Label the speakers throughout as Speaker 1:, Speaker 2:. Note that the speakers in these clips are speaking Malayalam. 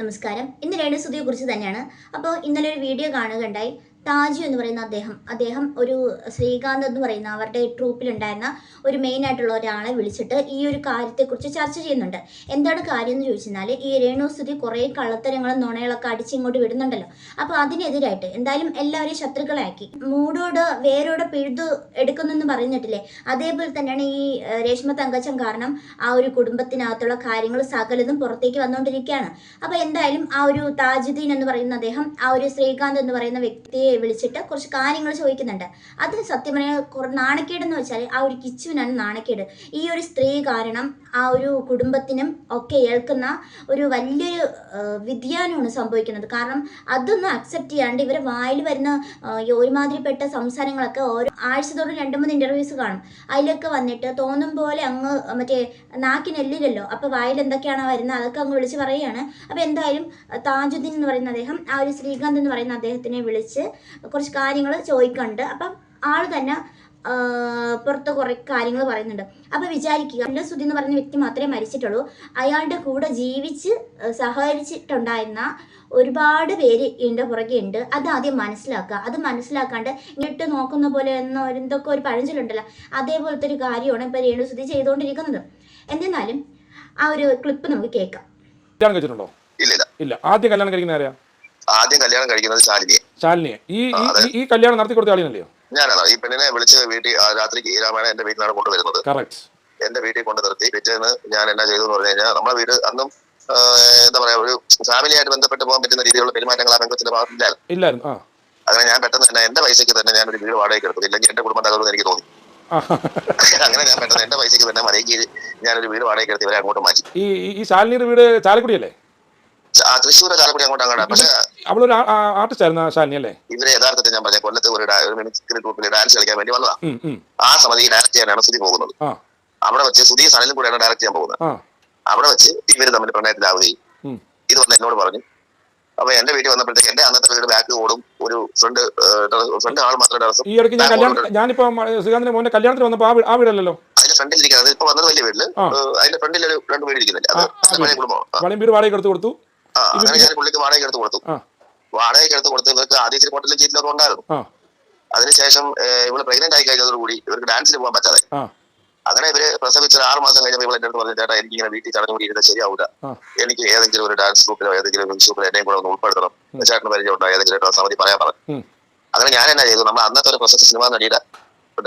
Speaker 1: നമസ്കാരം. ഇന്ന് രേണുസുതിയെ കുറിച്ച് തന്നെയാണ്. അപ്പോൾ ഇന്നലെ ഒരു വീഡിയോ കാണുകയുണ്ടായി. താജു എന്ന് പറയുന്ന അദ്ദേഹം. അദ്ദേഹം ഒരു ശ്രീകാന്ത് എന്ന് പറയുന്ന അവരുടെ ട്രൂപ്പിലുണ്ടായിരുന്ന ഒരു മെയിൻ ആയിട്ടുള്ള ഒരാളെ വിളിച്ചിട്ട് ഈ ഒരു കാര്യത്തെക്കുറിച്ച് ചർച്ച ചെയ്യുന്നുണ്ട്. എന്താണ് കാര്യം എന്ന് ചോദിച്ചാൽ ഈ രേണുസുതി കുറേ കള്ളത്തരങ്ങളും നുണകളൊക്കെ അടിച്ച് ഇങ്ങോട്ട് വിടുന്നുണ്ടല്ലോ. അപ്പോൾ അതിനെതിരായിട്ട് എന്തായാലും എല്ലാവരെയും ശത്രുക്കളാക്കി. മൂടോട് വേരോട് പിഴുതു എടുക്കുന്നെന്ന് പറഞ്ഞിട്ടില്ലേ? അതേപോലെ തന്നെയാണ് ഈ രേഷ്മ തങ്കച്ചൻ കാരണം ആ ഒരു കുടുംബത്തിനകത്തുള്ള കാര്യങ്ങൾ സകലതും പുറത്തേക്ക് വന്നുകൊണ്ടിരിക്കുകയാണ്. അപ്പോൾ എന്തായാലും ആ ഒരു താജുദ്ദീൻ എന്ന് പറയുന്ന അദ്ദേഹം ആ ഒരു ശ്രീകാന്ത് എന്ന് പറയുന്ന വ്യക്തിയെ വിളിച്ചിട്ട് കുറച്ച് കാര്യങ്ങൾ ചോദിക്കുന്നുണ്ട്. അത് സത്യം പറഞ്ഞാൽ കുറേ നാണക്കേടെന്ന് വെച്ചാൽ ആ ഒരു കിച്ചുവിനാണ് നാണക്കേട്. ഈ ഒരു സ്ത്രീ കാരണം ആ ഒരു കുടുംബത്തിനും ഒക്കെ ഏൽക്കുന്ന ഒരു വലിയൊരു വ്യതിയാനമാണ് സംഭവിക്കുന്നത്. കാരണം അതൊന്നും അക്സെപ്റ്റ് ചെയ്യാണ്ട് ഇവരെ വായിൽ വരുന്ന ഒരുമാതിരിപ്പെട്ട സംസാരങ്ങളൊക്കെ ഓരോ ആഴ്ച തോറും രണ്ട് മൂന്ന് ഇന്റർവ്യൂസ് കാണും. അതിലൊക്കെ വന്നിട്ട് തോന്നും പോലെ അങ്ങ് മറ്റേ നാക്കിനെല്ലില്ലല്ലോ അപ്പോൾ വായിൽ എന്തൊക്കെയാണ് വരുന്നത് അതൊക്കെ അങ്ങ് വിളിച്ച് പറയുകയാണ്. അപ്പോൾ എന്തായാലും താജുദ്ദീൻ എന്ന് പറയുന്ന അദ്ദേഹം ആ ഒരു ശ്രീകാന്ത് എന്ന് പറയുന്ന അദ്ദേഹത്തിനെ വിളിച്ച് കുറച്ച് കാര്യങ്ങൾ ചോദിക്കുന്നുണ്ട് അപ്പം ആൾ തന്നെ പുറത്ത് കുറേ കാര്യങ്ങൾ പറയുന്നുണ്ട്. അപ്പൊ വിചാരിക്കുക എന്റെ സുധി എന്ന് പറയുന്ന വ്യക്തി മാത്രമേ മരിച്ചിട്ടുള്ളൂ. അയാളുടെ കൂടെ ജീവിച്ച് സഹകരിച്ചിട്ടുണ്ടായിരുന്ന ഒരുപാട് പേര് ഇതിന്റെ പുറകെ ഉണ്ട്. അത് ആദ്യം മനസ്സിലാക്കുക. അത് മനസ്സിലാക്കാണ്ട് ഇങ്ങോട്ട് നോക്കുന്ന പോലെ എന്നോ എന്തൊക്കെ ഒരു പഴഞ്ചലുണ്ടല്ലോ അതേപോലത്തെ ഒരു കാര്യമാണ് ഇപ്പോൾ രേണുസുതി ചെയ്തുകൊണ്ടിരിക്കുന്നത്. എന്നിരുന്നാലും ആ ഒരു ക്ലിപ്പ് നമുക്ക് കേൾക്കാം.
Speaker 2: ഇല്ല
Speaker 3: ആദ്യം കല്യാണം കഴിക്കുന്ന
Speaker 2: ആദ്യം കല്യാണം കഴിക്കുന്നത് ശാലിനിയെ.
Speaker 3: ശാലിനിയെ ഈ ഈ- കല്യാണം നടത്തി കൊടുത്ത ആളിനല്ലയോ?
Speaker 2: ഞാനാണ്. ഈ പെണ്ണിനെ വിളിച്ച് വീട്ടിൽ രാത്രി രാമായണ എന്റെ വീട്ടിലാണ് കൊണ്ടുവരുന്നത്.
Speaker 3: കറക്റ്റ്
Speaker 2: എന്റെ വീട്ടിൽ കൊണ്ട് നിർത്തി. പിറ്റേന്ന് ഞാൻ എന്നാ ചെയ്തു എന്ന് പറഞ്ഞു കഴിഞ്ഞാൽ നമ്മളെ വീട് അന്നും എന്താ പറയാ ഒരു ഫാമിലിയായിട്ട് ബന്ധപ്പെട്ട് പോകാൻ പറ്റുന്ന രീതിയിലുള്ള പെരുമാറ്റങ്ങൾ ആ രംഗത്തിന്റെ ഭാഗത്തില്ലായിരുന്നു
Speaker 3: ഇല്ലായിരുന്നു.
Speaker 2: അങ്ങനെ ഞാൻ പെട്ടെന്ന് തന്നെ എന്റെ പൈസയ്ക്ക് തന്നെ ഞാൻ ഒരു വീട് വാടകയ്ക്ക് എടുത്തു. ഇല്ലെങ്കിൽ എന്റെ കുടുംബം തകർന്നു എനിക്ക് തോന്നി. അങ്ങനെ ഞാൻ പെട്ടെന്ന് എന്റെ പൈസയ്ക്ക് തന്നെ മലയ്ക്ക് ഞാനൊരു വീട് വാടകയ്ക്ക് എടുത്ത് ഇവരെ അങ്ങോട്ട് മാറ്റി.
Speaker 3: ഈ ഈ- ഈ ശാലിനിയുടെ വീട് ചാലക്കുടിയല്ലേ?
Speaker 2: തൃശ്ശൂർ ചാലക്കുടി അങ്ങോട്ട് അങ്ങോട്ട് പക്ഷെ
Speaker 3: അവളൊരു ആർട്ടിസ്റ്റ് ആയിരുന്നു ശാലിനി അല്ലേ?
Speaker 2: ഇവരെ യഥാർത്ഥത്തിൽ ഞാൻ പറഞ്ഞ കൊല്ലത്ത് ഒരു ഗ്രൂപ്പിൽ ഡാൻസ് കളിക്കാൻ വേണ്ടി വന്നതാ. ആ സമയത്ത് ഈ ഡയറക്ട് ചെയ്യാനാണ് സുധി പോകുന്നത്. അവിടെ വെച്ച് സുധി സനലും കൂടെയാണ് ഡയറക്റ്റ് ചെയ്യാൻ പോകുന്നത്. അവിടെ വെച്ച് ഇവർ തമ്മിൽ പ്രണയത്തിലാവുകയും. ഇത് വന്ന് എന്നോട് പറഞ്ഞു അപ്പൊ എന്റെ വീട്ടിൽ വന്നപ്പോഴത്തേക്ക് എന്റെ അന്നത്തെ വീട് ബാക്ക് ഓടും ഒരു ഫ്രണ്ട് ഫ്രണ്ട് ആൾ മാത്രം ടെറസും
Speaker 3: ഈ ഇടയ്ക്ക് ഞാനിപ്പോ ശ്രീകാന്തിന്റെ മോന്റെ കല്യാണത്തിന് വന്നപ്പോ ആ വീടല്ലോ വീടല്ലല്ലോ?
Speaker 2: അതിന്റെ ഫ്രണ്ടിൽ ഇരിക്കുന്നത്. ഇപ്പൊ വന്നത് വലിയ വീട്ടിൽ. അതിന്റെ ഫ്രണ്ടിൽ ഒരു രണ്ട് വീട് ഇരിക്കുന്നില്ല. അത്
Speaker 3: ആ, ആ
Speaker 2: അത് പഴയ കുടുംബം.
Speaker 3: വീട് വാടകയ്ക്ക് എടുത്ത് കൊടുത്തു.
Speaker 2: അങ്ങനെ ഞാൻ പുള്ളിക്ക് വാടകയ്ക്ക് എടുത്ത് കൊടുത്തു. വാടകയ്ക്ക് എടുത്ത് കൊടുത്ത് ഇവർക്ക് ആദ്യ ഹോട്ടലിൽ ചീറ്റിലൊക്കെ ഉണ്ടായിരുന്നു. അതിനുശേഷം ഇവൾ പ്രഗ്നന്റ് ആയി കഴിഞ്ഞതോടുകൂടി ഇവർക്ക് ഡാൻസിന് പോകാൻ പറ്റാതെ അങ്ങനെ ഇവർ പ്രസവിച്ച ഒരു ആറ് മാസം കഴിഞ്ഞപ്പോൾ ഇവൾ എന്റെ അടുത്ത് പറഞ്ഞു ചേട്ടാ എനിക്ക് ഇങ്ങനെ വീട്ടിൽ ചടഞ്ഞുകൂടി കൂടി ശരിയാവില്ല.
Speaker 3: എനിക്ക്
Speaker 2: ഏതെങ്കിലും ഒരു ഡാൻസ് ഗ്രൂപ്പിലോ ഏതെങ്കിലും ഒരു ഗ്രൂപ്പിലോ എന്നെയും കൂടെ ഒന്ന് ഉൾപ്പെടുത്തണം. ചേട്ടന് പരിചയം ഉണ്ടോ? ഏതെങ്കിലും ഒരു സമിതി പറയാൻ പറഞ്ഞു. അങ്ങനെ ഞാൻ എന്നാ ചെയ്തു? നമ്മൾ അന്നത്തെ ഒരു പ്രശസ്ത സിനിമാ നടിയുടെ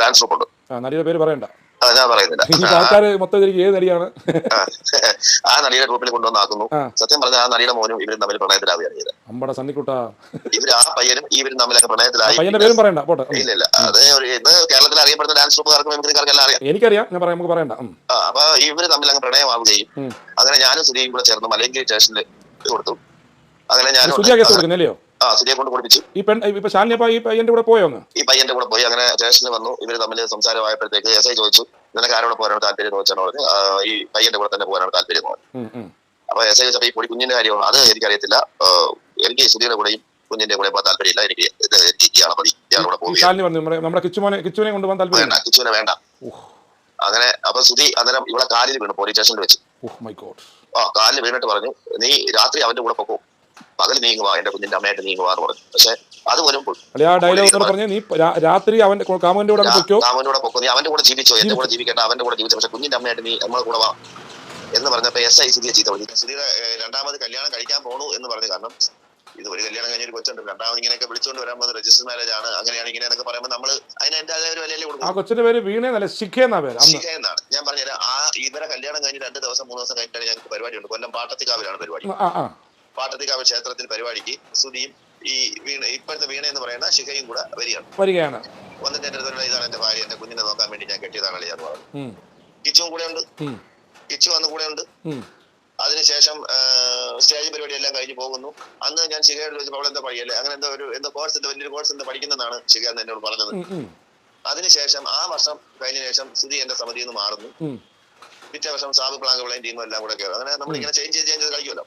Speaker 2: ഡാൻസ് ഗ്രൂപ്പ് ഉണ്ട്.
Speaker 3: നടിയുടെ പേര് പറയണ്ട.
Speaker 2: അത് ഞാൻ പറയുന്നില്ല
Speaker 3: മൊത്തം ഏത് നടിയാണ്?
Speaker 2: ആ. നടിയുടെ ഗ്രൂപ്പിൽ കൊണ്ടുവന്നാക്കുന്നു. സത്യം പറഞ്ഞ ആ നടിയുടെ മോനും ഇവരും തമ്മിൽ
Speaker 3: സണ്ണിക്കുട്ടാ.
Speaker 2: ഇവർ ആ പയ്യനും ഇവരും തമ്മിലൊക്കെ പ്രണയത്തിലായി.
Speaker 3: പേരും പറയണ്ട പോട്ടെ.
Speaker 2: ഇല്ല ഇല്ല. അത് ഒരു ഇന്ന് കേരളത്തിൽ അറിയപ്പെടുന്ന ഡാൻസ് ഗ്രൂപ്പുകാർക്കും എല്ലാം അറിയാം.
Speaker 3: എനിക്കറിയാം ഞാൻ പറയാം നമുക്ക് പറയണ്ട.
Speaker 2: അപ്പൊ ഇവർ തമ്മിൽ അങ്ങ് പ്രണയമാവുകയും അങ്ങനെ ഞാനും സുധിയും കൂടെ ചേർന്ന് മലയങ്കിരി സ്റ്റേഷനിൽ കൊടുത്തു. അങ്ങനെ
Speaker 3: ഞാനും
Speaker 2: ഞാൻ ആ സുധിയെ കൊണ്ട് കുടിപ്പിച്ചു
Speaker 3: ഈ പെൺ ഇപ്പൊ ശാലിനി അപ്പൊ ഈ പയ്യന്റെ കൂടെ പോയോ
Speaker 2: ഈ പയ്യന്റെ കൂടെ പോയി. അങ്ങനെ സ്റ്റേഷനിൽ വന്നു. ഇവർ തമ്മിൽ സംസാരമായപ്പോഴത്തേക്ക് എസ് ഐ ചോദിച്ചു നിനക്ക് ആരോടെ പോരാണ് താല്പര്യം? എന്ന് പറഞ്ഞു ഈ പയ്യന്റെ കൂടെ തന്നെ പോകാനാണ് താല്പര്യം എന്ന്. അപ്പൊ എസ് ഐ ചോദിച്ചപ്പോ ഈ പൊടി കുഞ്ഞിന്റെ കാര്യമാണ്. അത് എനിക്കറിയത്തില്ല. എനിക്ക് സുധിയുടെ കൂടെയും കുഞ്ഞിന്റെ കൂടെ പോകാൻ താല്പര്യമില്ല. എനിക്ക് ഇയാളെ മതി. കൂടെ
Speaker 3: നമ്മുടെ കിച്ചുമോനെ കിച്ചുവിനെ കൊണ്ടുപോകാൻ താല്പര്യം
Speaker 2: വേണ്ട കിച്ചുവിനെ വേണ്ട. അങ്ങനെ അപ്പൊ സുധി അന്നേരം ഇവിടെ കാലിൽ വീണു പോലീസ് സ്റ്റേഷനിൽ വെച്ച്. ആ കാലിൽ വീണിട്ട് പറഞ്ഞു നീ രാത്രി അവന്റെ കൂടെ പൊക്കോ. പകൽ നീങ്ങുവാ എന്റെ കുഞ്ഞിന്റെ അമ്മയായിട്ട് നീങ്ങുവാ എന്ന് പറഞ്ഞു. പക്ഷെ അതുപോലും
Speaker 3: എന്ന് നീ രാത്രി അവന്റെ കാമന്റെ കൂടെ അങ്ങ്
Speaker 2: കാമന്റെ കൂടെ പൊക്കോ. നീ അവന്റെ കൂടെ ജീവിച്ചോ എന്റെ കൂടെ ജീവിക്കണ്ട അവന്റെ കൂടെ ജീവിച്ചോ. പക്ഷെ കുഞ്ഞിന്റെ അമ്മയായിട്ട് നീ നമ്മളെ കൂടെ വാ എന്ന് പറഞ്ഞപ്പോ എസ് ഐ സുധിയെ ചീത്ത പറഞ്ഞു സുധിയുടെ രണ്ടാമത് കല്യാണം കഴിക്കാൻ പോണു എന്ന് പറഞ്ഞു കാരണം ഇത് ഒരു കല്യാണം കഴിഞ്ഞ ഒരു കൊച്ചുണ്ട്. രണ്ടാമത് ഇങ്ങനെയൊക്കെ വിളിച്ചുകൊണ്ട് വരാൻ പോകുന്നത് രജിസ്റ്റർ മാരേജ് ആണ്. അങ്ങനെയാണ് ഇങ്ങനെയൊക്കെ പറയുമ്പോൾ നമ്മൾ അതിന് എന്റെ ഒരു വിലയല്ലേ
Speaker 3: ആ
Speaker 2: കൊടുക്കും
Speaker 3: കൊച്ചിന്റെ പേര് വീണേന്നല്ല ശിഖ എന്നാ പേര്? അന്ന്.
Speaker 2: എന്നാണ്. ഞാൻ പറഞ്ഞുതരാം. ആ ഇവരെ കല്യാണം കഴിഞ്ഞ് രണ്ട് ദിവസം മൂന്ന് ദിവസം കഴിഞ്ഞിട്ടാണ് ഞങ്ങൾക്ക് പരിപാടി ഉണ്ട്. കൊല്ലം പാട്ടത്തിക്കാവിലാണ് പരിപാടി.
Speaker 3: ആ ആ.
Speaker 2: പാട്ടത്തിക്കാവ് ക്ഷേത്രത്തിൽ പരിപാടിക്ക് സുധിയും ഈ വീണ ഇപ്പോഴത്തെ വീണ എന്ന് പറയുന്ന ശിഖയും കൂടെ വരികയാണ്.
Speaker 3: വരികയാണ്.
Speaker 2: വന്നിട്ട് എന്റെ അടുത്തുള്ള ഇതാണ് എന്റെ ഭാര്യ എന്റെ കുഞ്ഞിനെ നോക്കാൻ വേണ്ടി ഞാൻ കെട്ടിയതാണ് അളിയാർ പറഞ്ഞു
Speaker 3: ഉം,
Speaker 2: കൂടെ ഉണ്ട്. കിച്ചു അന്ന് കൂടെ ഉണ്ട്. അതിനുശേഷം സ്റ്റേജ് പരിപാടി എല്ലാം കഴിഞ്ഞു പോകുന്നു. അന്ന് ഞാൻ ശിഖയോട് ചോദിച്ചപ്പോൾ അവൾ എന്താ പഠിക്കല്ലേ? അങ്ങനെ എന്തോ ഒരു എന്തോ കോഴ്സ് എന്താ വലിയൊരു കോഴ്സ് എന്താ പഠിക്കുന്നതാണ് ശിഖ എന്ന് എന്നോട് പറഞ്ഞത്. അതിനുശേഷം ആ വർഷം കഴിഞ്ഞ ശേഷം സുധി എന്റെ സമിതിയിൽ നിന്ന് മാറുന്നു. പിറ്റേ വർഷം സാബ് പ്ലാങ്ക് പ്ലെയിൻ ടീമും എല്ലാം കൂടെ കയറും. അങ്ങനെ നമ്മൾ ഇങ്ങനെ ചേഞ്ച് ചെയ്ത് ചേഞ്ച് കളിക്കുമല്ലോ.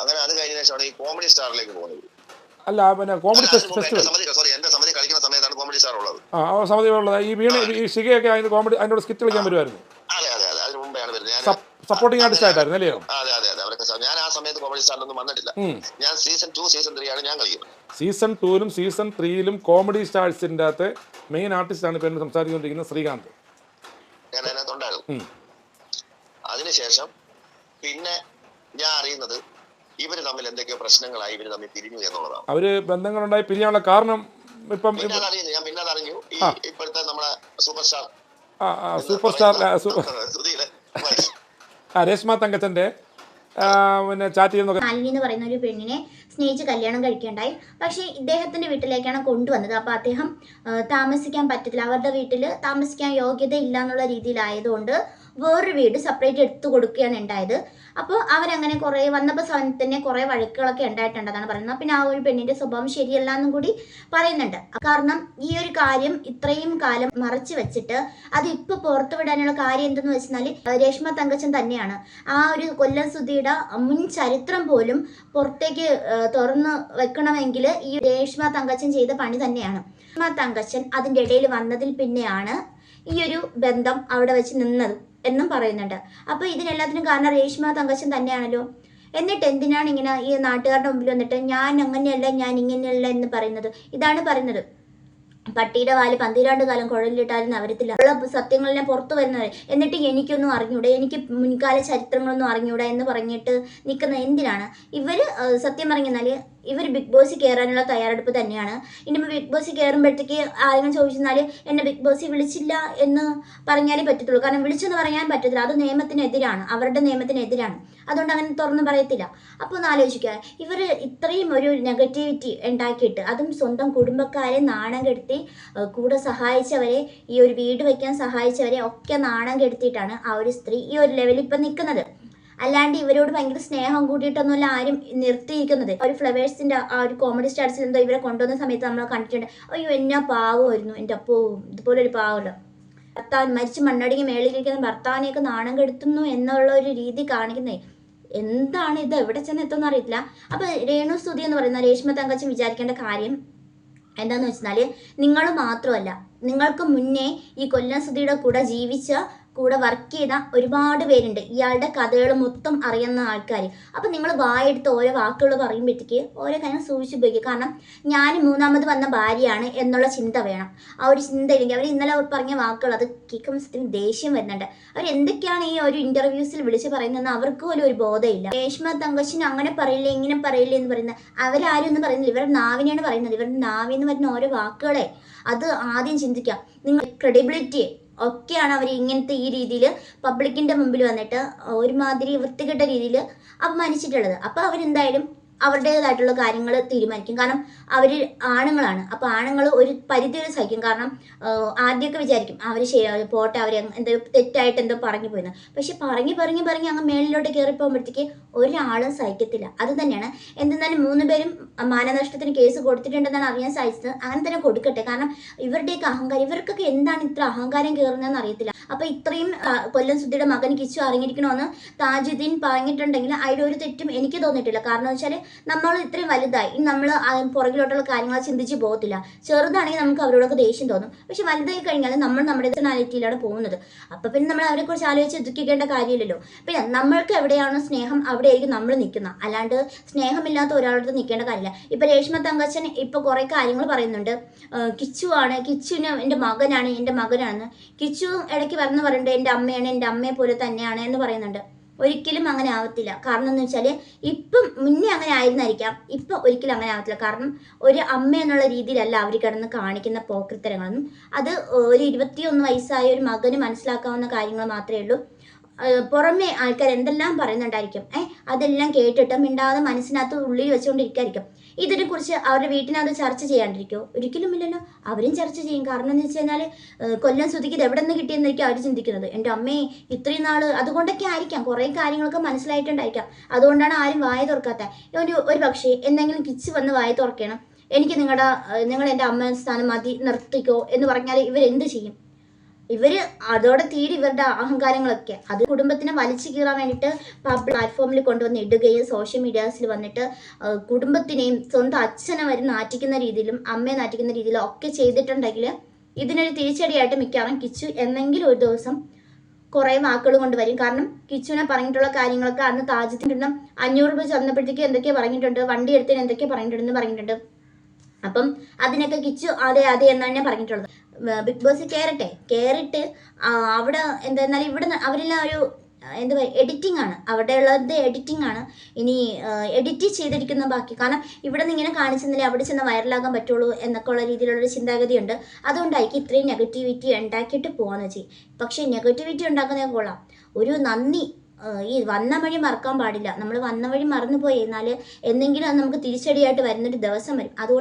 Speaker 2: അങ്ങനെ അത് കഴിഞ്ഞ ശേഷമാണ് ഈ കോമഡി സ്റ്റാറിലേക്ക് പോകുന്നത്.
Speaker 3: അല്ല പിന്നെ കോമഡി ഫെസ്റ്റിവൽ
Speaker 2: സോറി എന്റെ സമിതി കളിക്കുന്ന സമയത്താണ് കോമഡി സ്റ്റാർ ഉള്ളത്.
Speaker 3: ആ സമിതി ഉള്ളത്. ഈ വീണ ഈ ശിഖയൊക്കെ അതിന് കോമഡി അതിനോട് സ്കിറ്റ് കളിക്കാൻ വരുമായിരുന്നു
Speaker 2: അതെ അതെ അതെ. അതിന് മുമ്പെയാണ് വരുന്നത്. ഞാൻ
Speaker 3: സപ്പോർട്ടിംഗ് ആർട്ടിസ്റ്റ് ആയിട്ടായിരുന്നു അല്ലേ?
Speaker 2: അതെ അതെ അതെ. അവരൊക്കെ ഞാൻ ആ സമയത്ത് കോമഡി സ്റ്റാറിലൊന്നും വന്നിട്ടില്ല. ഞാൻ സീസൺ ടു സീസൺ ത്രീ ആണ് ഞാൻ കളിക്കുന്നത്.
Speaker 3: സീസൺ ടൂവിലും സീസൺ ത്രീയിലും കോമഡി സ്റ്റാർസിന്റെ അകത്ത് മെയിൻ ആർട്ടിസ്റ്റാണ് ഇപ്പോൾ എന്നോട് സംസാരിച്ചുകൊണ്ടിരിക്കുന്നത് ശ്രീകാന്ത്.
Speaker 2: ഞാൻ അതിനകത്തുണ്ടായിരുന്നു. അതിനുശേഷം പിന്നെ ഞാൻ അറിയുന്നത് ഇവർ തമ്മിൽ എന്തൊക്കെയോ പ്രശ്നങ്ങളായി ഇവർ തമ്മിൽ പിരിഞ്ഞു എന്നുള്ളതാണ്.
Speaker 3: അവർ ബന്ധങ്ങളുണ്ടായി പിരിയാനുള്ള കാരണം ഇപ്പം
Speaker 2: പിന്നെ അറിയുന്നു ഞാൻ പിന്നെ അറിഞ്ഞു ഈ ഇപ്പോഴത്തെ നമ്മുടെ സൂപ്പർ സ്റ്റാർ
Speaker 3: ആ, ആ, സൂപ്പർ സ്റ്റാർ ആ, സു- ആ, രേഷ്മ തങ്കച്ചന്റെ ആ, പിന്നെ ചാറ്റ് ചെയ്യുന്ന
Speaker 1: മാലിനി എന്ന് പറയുന്ന ഒരു പെണ്ണിനെ സ്നേഹിച്ച് കല്യാണം കഴിക്കുകയുണ്ടായി പക്ഷേ ഇദ്ദേഹത്തിന്റെ വീട്ടിലേക്കാണ് കൊണ്ടുവന്നത്. അപ്പോൾ അദ്ദേഹം ആ, താമസിക്കാൻ പറ്റത്തില്ല. അവരുടെ വീട്ടിൽ താമസിക്കാൻ യോഗ്യത ഇല്ല എന്നുള്ള രീതിയിലായതുകൊണ്ട് വേറൊരു വീട് സെപ്പറേറ്റ് എടുത്തു കൊടുക്കുകയാണ് ഉണ്ടായത്. അപ്പോൾ അവരങ്ങനെ കുറേ വന്നപ്പോൾ തന്നെ കുറേ വഴക്കുകളൊക്കെ ഉണ്ടായിട്ടുണ്ട് അതാണ് പറയുന്നത്. പിന്നെ ആ ഒരു പെണ്ണിന്റെ സ്വഭാവം ശരിയല്ല എന്നും കൂടി പറയുന്നുണ്ട്. കാരണം ഈ ഒരു കാര്യം ഇത്രയും കാലം മറച്ചു വെച്ചിട്ട് അത് ഇപ്പോൾ പുറത്തു വിടാനുള്ള കാര്യം എന്തെന്ന് വെച്ചാൽ രേഷ്മ തങ്കച്ചൻ തന്നെയാണ്. ആ ഒരു കൊല്ലം സുധിയുടെ മുൻ ചരിത്രം പോലും പുറത്തേക്ക് തുറന്ന് വെക്കണമെങ്കിൽ ഈ രേഷ്മ തങ്കച്ചൻ ചെയ്ത പണി തന്നെയാണ്. രേഷ്മ തങ്കച്ചൻ അതിന്റെ ഇടയിൽ വന്നതിൽ പിന്നെയാണ് ഈ ഒരു ബന്ധം അവിടെ വെച്ച് നിന്നത്. എന്നും പറയുന്നുണ്ട്. അപ്പൊ ഇതിനെല്ലാത്തിനും കാരണം രേഷ്മ തങ്കച്ചൻ തന്നെയാണല്ലോ. എന്നിട്ട് എന്തിനാണ് ഇങ്ങനെ ഈ നാട്ടുകാരുടെ മുമ്പിൽ വന്നിട്ട് ഞാൻ അങ്ങനെയല്ല ഞാൻ ഇങ്ങനെയല്ല എന്ന് പറയുന്നത്? ഇതാണ് പറയുന്നത്. പട്ടിയുടെ വാൽ പന്തിരാണ്ട് കാലം കുഴലിലിട്ടാലും നവരത്തില്ല. ഉള്ള സത്യങ്ങളെല്ലാം പുറത്തു വരുന്നത്. എന്നിട്ട് എനിക്കൊന്നും അറിഞ്ഞൂടെ? എനിക്ക് മുൻകാല ചരിത്രങ്ങളൊന്നും അറിഞ്ഞൂടാ എന്ന് പറഞ്ഞിട്ട് നിൽക്കുന്ന എന്തിനാണ്? ഇവർ സത്യം പറഞ്ഞാൽ ഇവർ ബിഗ് ബോസിൽ കയറാനുള്ള തയ്യാറെടുപ്പ് തന്നെയാണ്. ഇനിയിപ്പോൾ ബിഗ് ബോസിൽ കയറുമ്പോഴത്തേക്ക് ആരെങ്കിലും ചോദിച്ചെന്നാൽ എന്നെ ബിഗ് ബോസിൽ വിളിച്ചില്ല എന്ന് പറഞ്ഞാലേ പറ്റത്തുള്ളൂ. കാരണം വിളിച്ചെന്ന് പറയാൻ പറ്റത്തില്ല. അത് നിയമത്തിനെതിരാണ്. അവരുടെ നിയമത്തിനെതിരാണ്. അതുകൊണ്ട് അങ്ങനെ തുറന്നു പറയത്തില്ല. അപ്പോൾ ഒന്ന് ആലോചിക്കുക. ഇവർ ഇത്രയും ഒരു നെഗറ്റിവിറ്റി ഉണ്ടാക്കിയിട്ട് അതും സ്വന്തം കുടുംബക്കാരെ നാണം കെടുത്തി കൂടെ സഹായിച്ചവരെ ഈ ഒരു വീട് വയ്ക്കാൻ സഹായിച്ചവരെ ഒക്കെ നാണം കെടുത്തിയിട്ടാണ് ആ ഒരു സ്ത്രീ ഈ ഒരു ലെവലിൽ ഇപ്പം നിൽക്കുന്നത്. അല്ലാണ്ട് ഇവരോട് ഭയങ്കര സ്നേഹം കൂട്ടിയിട്ടൊന്നുമല്ല ആരും നിർത്തിയിരിക്കുന്നത്. ഒരു ഫ്ലവേഴ്സിന്റെ ആ ഒരു കോമഡി സ്റ്റാർസിൽ എന്തോ ഇവരെ കൊണ്ടുവന്ന സമയത്ത് നമ്മൾ കണ്ടിട്ടുണ്ട്. അയ്യോ എന്നാ പാവമായിരുന്നു. എന്റെ അപ്പോ ഇതുപോലെ ഒരു പാവമല്ലോ. ഭർത്താവ് മരിച്ച് മണ്ണടിക്ക് മേളിലിരിക്കുന്ന ഭർത്താവിനെയൊക്കെ നാണം കെടുത്തുന്നു എന്നുള്ള ഒരു രീതി കാണിക്കുന്നത് എന്താണ് ഇത്? എവിടെ ചെന്ന് എത്തുമെന്ന് അറിയില്ല അപ്പൊ രേണു സ്തുതി എന്ന് പറയുന്ന രേഷ്മ തങ്കച്ചൻ വിചാരിക്കേണ്ട കാര്യം എന്താന്ന് വെച്ചാൽ നിങ്ങൾ മാത്രമല്ല നിങ്ങൾക്ക് മുന്നേ ഈ കൊല്ലം സുധിയുടെ കൂടെ ജീവിച്ച കൂടെ വർക്ക് ചെയ്ത ഒരുപാട് പേരുണ്ട്. ഇയാളുടെ കഥകൾ മൊത്തം അറിയുന്ന ആൾക്കാർ അപ്പം നിങ്ങൾ വായെടുത്ത് ഓരോ വാക്കുകൾ പറയുമ്പോഴത്തേക്ക് ഓരോ കാര്യം സൂക്ഷിച്ച് ഉപയോഗിക്കുക. കാരണം ഞാൻ മൂന്നാമത് വന്ന ഭാര്യയാണ് എന്നുള്ള ചിന്ത വേണം. ആ ഒരു ചിന്ത ഇല്ലെങ്കിൽ അവർ ഇന്നലെ പറഞ്ഞ വാക്കുകൾ അത് കേൾക്കുമ്പോൾ സത്യം ദേഷ്യം വരുന്നുണ്ട്. അവർ എന്തൊക്കെയാണ് ഈ ഒരു ഇന്റർവ്യൂസിൽ വിളിച്ച് പറയുന്നതെന്ന് അവർക്ക് പോലും ഒരു ബോധമില്ല. രേഷ്മ തങ്കശിന് അങ്ങനെ പറയില്ല ഇങ്ങനെ പറയില്ല എന്ന് പറയുന്നത് അവരാരും ഒന്നും പറയുന്നില്ല. ഇവരുടെ നാവിനെയാണ് പറയുന്നത്. ഇവരുടെ നാവിൽ നിന്ന് വരുന്ന ഓരോ വാക്കുകളെ അത് ആദ്യം ചിന്തിക്കാം നിങ്ങൾ ക്രെഡിബിലിറ്റി ഒക്കെയാണ് അവർ ഇങ്ങനത്തെ ഈ രീതിയിൽ പബ്ലിക്കിന്റെ മുമ്പിൽ വന്നിട്ട് ഒരുമാതിരി വൃത്തികെട്ട രീതിയിൽ അപമാനിച്ചിട്ടുള്ളത്. അപ്പോൾ അവരെന്തായാലും അവരുടേതായിട്ടുള്ള കാര്യങ്ങൾ തീരുമാനിക്കും. കാരണം അവർ ആണുങ്ങളാണ്. അപ്പോൾ ആണുങ്ങൾ ഒരു പരിധി വരെ സഹിക്കും. കാരണം ആദ്യമൊക്കെ വിചാരിക്കും അവർ ശരി പോട്ടെ അവർ എന്തോ തെറ്റായിട്ട് എന്തോ പറഞ്ഞു പോയിരുന്നു പക്ഷെ പറഞ്ഞു പറഞ്ഞു പറഞ്ഞു അങ്ങ് മേളിലോട്ട് കയറി പോകുമ്പോഴത്തേക്ക് ഒരാളും സഹിക്കത്തില്ല. അത് തന്നെയാണ്. എന്തെന്നാലും മൂന്ന് പേരും മാനനഷ്ടത്തിന് കേസ് കൊടുത്തിട്ടുണ്ടെന്നാണ് അറിയാൻ സാധിച്ചത്. അങ്ങനെ തന്നെ കൊടുക്കട്ടെ. കാരണം ഇവരുടെയൊക്കെ അഹങ്കാരം ഇവർക്കൊക്കെ എന്താണ് ഇത്ര അഹങ്കാരം കയറുന്നതെന്ന് അറിയത്തില്ല. അപ്പൊ ഇത്രയും കൊല്ലം സുദ്ധിയുടെ മകൻ കിച്ചു അറിഞ്ഞിരിക്കണമെന്ന് താജുദ്ദീൻ പറഞ്ഞിട്ടുണ്ടെങ്കിൽ അതിൽ ഒരു തെറ്റും എനിക്ക് തോന്നിയിട്ടില്ല. കാരണം വെച്ചാൽ നമ്മൾ ഇത്രയും വലുതായി. നമ്മൾ പുറകിലോട്ടുള്ള കാര്യങ്ങൾ ചിന്തിച്ച് പോകത്തില്ല. ചെറുതാണെങ്കിൽ നമുക്ക് അവരോടൊക്കെ ദേഷ്യം തോന്നും. പക്ഷെ വലുതായി കഴിഞ്ഞാൽ നമ്മൾ നമ്മുടെ പേഴ്സണാലിറ്റിയിലാണ് പോകുന്നത്. അപ്പം പിന്നെ നമ്മൾ അവരെക്കുറിച്ച് ആലോചിച്ച് ദുഃഖിക്കേണ്ട കാര്യമില്ലല്ലോ. പിന്നെ നമ്മൾക്ക് എവിടെയാണോ സ്നേഹം അവിടെയായിരിക്കും നമ്മൾ നിൽക്കുന്നത്. അല്ലാണ്ട് സ്നേഹമില്ലാത്ത ഒരാളുടെ നിൽക്കേണ്ട കാര്യമില്ല. ഇപ്പോൾ രേഷ്മ തങ്കച്ചൻ ഇപ്പോൾ കുറേ കാര്യങ്ങൾ പറയുന്നുണ്ട്. കിച്ചു ആണ് കിച്ചുവിന് എന്റെ മകനാണ് എന്റെ മകനാണെന്ന് കിച്ചു ഇടയ്ക്ക് വരുന്ന പറയുന്നുണ്ട് എന്റെ അമ്മയാണ് എന്റെ അമ്മയെ പോലെ തന്നെയാണ് എന്ന് പറയുന്നുണ്ട്. ഒരിക്കലും അങ്ങനെ ആവത്തില്ല. കാരണം എന്ന് വെച്ചാൽ ഇപ്പം മുന്നേ അങ്ങനെ ആയിരുന്നായിരിക്കാം. ഇപ്പം ഒരിക്കലും അങ്ങനെ ആവത്തില്ല. കാരണം ഒരു അമ്മ എന്നുള്ള രീതിയിലല്ല അവർ കിടന്ന് കാണിക്കുന്ന പോക്കൃത്തരങ്ങളൊന്നും അത് ഒരു ഇരുപത്തിയൊന്ന് വയസ്സായ ഒരു മകന് മനസ്സിലാക്കാവുന്ന കാര്യങ്ങൾ മാത്രമേ ഉള്ളൂ. പുറമെ ആൾക്കാർ എന്തെല്ലാം പറയുന്നുണ്ടായിരിക്കും? ഏ അതെല്ലാം കേട്ടിട്ട് മിണ്ടാതെ മനസ്സിനകത്ത് ഉള്ളിൽ വെച്ചുകൊണ്ടിരിക്കായിരിക്കും. ഇതിനെക്കുറിച്ച് അവരുടെ വീട്ടിനകത്ത് ചർച്ച ചെയ്യാണ്ടിരിക്കുമോ ഒരിക്കലും ഇല്ലല്ലോ. അവരും ചർച്ച ചെയ്യും. കാരണം എന്ന് വെച്ച് കഴിഞ്ഞാൽ കൊല്ലം സ്തുതിക്ക് ഇത് എവിടെ നിന്ന് കിട്ടിയെന്നായിരിക്കും അവർ ചിന്തിക്കുന്നത്. എന്റെ അമ്മേ ഇത്രയും നാൾ അതുകൊണ്ടൊക്കെ ആയിരിക്കാം. കുറേ കാര്യങ്ങളൊക്കെ മനസ്സിലായിട്ടുണ്ടായിരിക്കാം. അതുകൊണ്ടാണ് ആരും വായ തുറക്കാത്ത. ഒരു ഒരു പക്ഷേ എന്തെങ്കിലും കിച്ച് വന്ന് വായ തുറക്കണം. എനിക്ക് നിങ്ങളുടെ നിങ്ങൾ എന്റെ അമ്മ സ്ഥാനം മതി നിർത്തിക്കോ എന്ന് പറഞ്ഞാൽ ഇവരെന്ത് ചെയ്യും? ഇവർ അതോടെ തീരെ ഇവരുടെ അഹങ്കാരങ്ങളൊക്കെ അത് കുടുംബത്തിനെ വലിച്ചു കീറാൻ വേണ്ടിയിട്ട് പബ്ലിക് പ്ലാറ്റ്ഫോമിൽ കൊണ്ടുവന്ന് ഇടുകയും സോഷ്യൽ മീഡിയാസിൽ വന്നിട്ട് കുടുംബത്തിനെയും സ്വന്തം അച്ഛനെ വരെ നാറ്റിക്കുന്ന രീതിയിലും അമ്മയെ നാറ്റിക്കുന്ന രീതിയിലും ഒക്കെ ചെയ്തിട്ടുണ്ടെങ്കിൽ ഇതിനൊരു തിരിച്ചടിയായിട്ട് മിക്കവാറും കിച്ചു എന്നെങ്കിലും ഒരു ദിവസം കുറേ വാക്കുകൾ കൊണ്ടുവരും. കാരണം കിച്ചുവിനെ പറഞ്ഞിട്ടുള്ള കാര്യങ്ങളൊക്കെ അന്ന് താജത്തിന്റെ അഞ്ഞൂറ് രൂപ ചെന്നപ്പോഴത്തേക്ക് എന്തൊക്കെയോ പറഞ്ഞിട്ടുണ്ട് വണ്ടി എടുത്തതിന് എന്തൊക്കെയോ പറഞ്ഞിട്ടുണ്ടെന്ന് പറഞ്ഞിട്ടുണ്ട്. അപ്പം അതിനൊക്കെ കിച്ചു അതെ അതെ എന്ന് തന്നെ പറഞ്ഞിട്ടുള്ളത്. ബിഗ് ബോസ് കയറട്ടെ കയറിയിട്ട് അവിടെ എന്താ ഇവിടെ അവരെല്ലാം ഒരു എന്താ പറയുക എഡിറ്റിംഗ് ആണ്. അവിടെ ഉള്ളത് എഡിറ്റിംഗ് ആണ്. ഇനി എഡിറ്റ് ചെയ്തിരിക്കുന്ന ബാക്കി. കാരണം ഇവിടെ നിന്ന് ഇങ്ങനെ കാണിച്ചെന്നില്ലേ അവിടെ ചെന്ന് വൈറലാകാൻ പറ്റുള്ളൂ എന്നൊക്കെ ഉള്ള രീതിയിലുള്ളൊരു ചിന്താഗതിയുണ്ട്. അതുകൊണ്ടായിരിക്കും ഇത്രയും നെഗറ്റിവിറ്റി ഉണ്ടാക്കിയിട്ട് പോകാന്ന് വെച്ചേ. പക്ഷേ നെഗറ്റിവിറ്റി ഉണ്ടാക്കുന്നത് കൊള്ളാം. ഒരു നന്ദി ഈ വന്ന വഴി മറക്കാൻ പാടില്ല. നമ്മൾ വന്ന വഴി മറന്നു പോയി എന്നാൽ എന്തെങ്കിലും നമുക്ക് തിരിച്ചടിയായിട്ട് വരുന്നൊരു ദിവസം വരും. അതുകൊണ്ട്